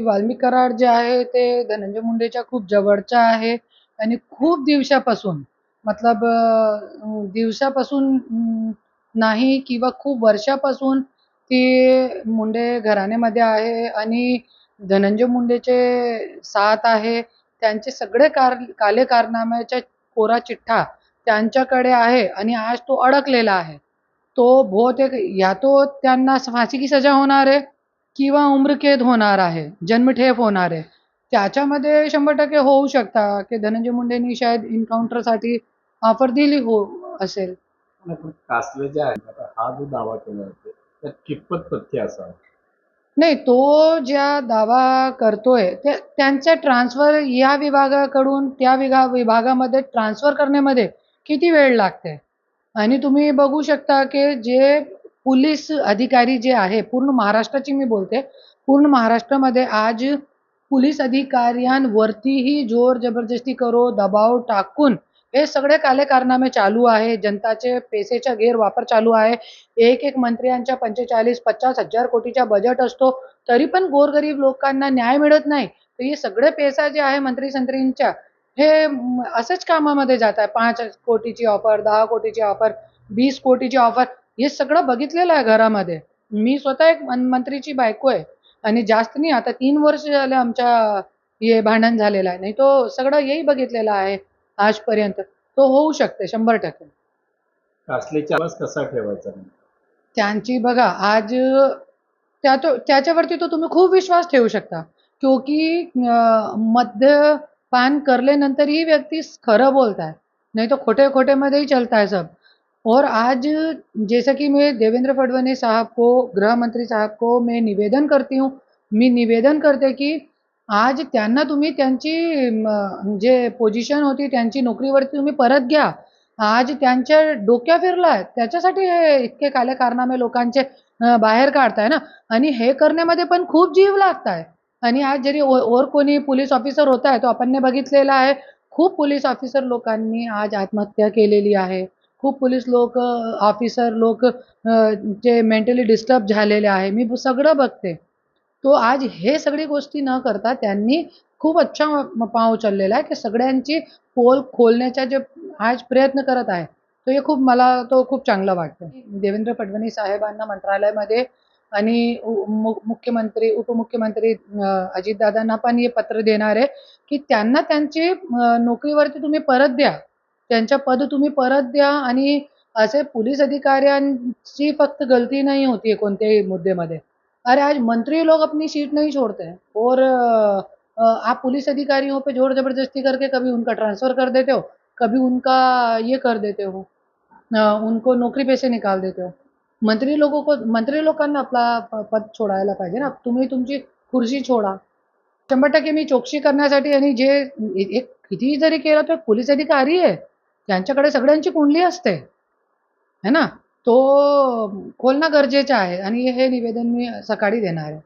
वाल्मिक कराड जे आहे ते धनंजय मुंडेच्या खूप जवळच्या आहे. आणि खूप दिवसापासून मतलब दिवसापासून नाही किंवा खूप वर्षापासून ती मुंडे घराण्यामध्ये आहे आणि धनंजय मुंडेचे साथ आहे. त्यांचे सगळे कार काले कारनाम्याच्या कोरा चिठ्ठा त्यांच्याकडे आहे आणि आज तो अडकलेला आहे. तो बहुतेक या तो त्यांना फाशी की सजा होणार आहे? किंवा उम्रकैद होणार आहे जन्मठेप होणार आहे त्याच्यामध्ये शंभर टक्के होऊ शकता की धनंजय मुंडेंनी शायद एन्काउंटरसाठी ऑफर दिली हो असेल. कासले जे आहे आता हा जो दावा केला जातो त्यात कितपत तथ्य असावं? नाही तो ज्या दावा करतोय ते ट्रान्सफर या विभागाकडून त्या विभा विभागामध्ये ट्रान्सफर करण्यामध्ये किती वेळ लागते? आणि तुम्ही बघू शकता की जे पोलीस अधिकारी जे आहे पूर्ण महाराष्ट्राची मी बोलते. पूर्ण महाराष्ट्रामध्ये आज पोलीस अधिकाऱ्यांवरतीही जोर जबरदस्ती करो दबाव टाकून हे सगळे काले कारनामे चालू आहे. जनताचे पैसेचा गैरवापर चालू आहे. एक एक मंत्र्यांच्या पंचेचाळीस पचास हजार कोटीचा बजेट असतो. तरी पण गोरगरीब लोकांना न्याय मिळत नाही. तर हे सगळे पैसा जे आहे मंत्री संत्रींच्या हे असंच कामामध्ये जात आहे. पाच कोटीची ऑफर दहा कोटीची ऑफर वीस कोटीची ऑफर हे सगळं बघितलेलं आहे घरामध्ये. मी स्वतः एक मंत्रीची बायको आहे. आणि जास्त नाही आता तीन वर्ष झाले आमच्या हे भांडण झालेलं आहे. नाही तो सगळं हेही बघितलेलं आहे आजपर्यंत. तो होऊ शकते शंभर टक्के. कासलेचा आवाज कसा ठेवायचा? त्यांची बघा आज त्या तो त्याच्यावरती तो तुम्ही खूप विश्वास ठेवू शकता. क्योंकि मद्यपान करल्यानंतर ही व्यक्ती खरं बोलता है नहीं तो खोटे खोटे मध्ये ही चलता है सब. और आज जैसा कि मैं देवेंद्र फडणवीस साहब को गृह मंत्री साहब को मैं निवेदन करती हूँ मी निवेदन करते की आज त्यांना तुम्ही त्यांची जे पोझिशन होती त्यांची नोकरीवरती तुम्ही परत घ्या. आज त्यांच्या डोक्या फिरला त्याच्यासाठी हे इतके काले कारनामे लोकांचे बाहेर काढताय ना. आणि हे करण्यामध्ये पण खूप जीव लागताय. आणि आज जरी ओर और कोणी पोलीस ऑफिसर होत आहे तो आपण बघितलेला आहे. खूप पोलीस ऑफिसर लोकांनी आज आत्महत्या केलेली आहे. खूप पोलीस लोक ऑफिसर लोक जे मेंटली डिस्टर्ब झालेले आहे. मी सगळं बघते. तो आज हे सगळी गोष्टी न करता त्यांनी खूप अच्छा पाव उचललेला आहे. की सगळ्यांची पोल खोलण्याचा जे आज प्रयत्न करत आहे तो हे खूप मला तो खूप चांगला वाटतं देवेंद्र फडणवीस साहेबांना मंत्रालयामध्ये आणि मुख्यमंत्री उपमुख्यमंत्री अजितदादांना पण हे पत्र देणार आहे की त्यांना त्यांची नोकरीवरती तुम्ही परत द्या. त्यांच्या पद तुम्ही परत द्या आणि असे पोलीस अधिकाऱ्यांची फक्त गलती नहीं होती है कोणत्याही मुद्देमध्ये. अरे आज मंत्री लोग अपनी सीट नहीं छोड़ते हैं और आप पुलिस अधिकारियों पे जोर जबरदस्ती करके कभी उनका ट्रांसफर कर देते हो कभी उनका ये कर देते हो उनको नौकरी पैसे निकाल देते हो. मंत्री लोगों को मंत्री लोकांना आपला पद सोडायला पाहिजे ना. तुम्ही तुमची खुर्ची छोडा. शंभर टक्के मी चौकशी करण्यासाठी आणि जे एक कितीही जरी केलं तर पोलीस अधिकारी आहे. ज्यांच्याकडे सगळ्यांची कुंडली असते है ना? तो खोलणं गरजेचं आहे. आणि हे निवेदन मी सकाळी देणार आहे.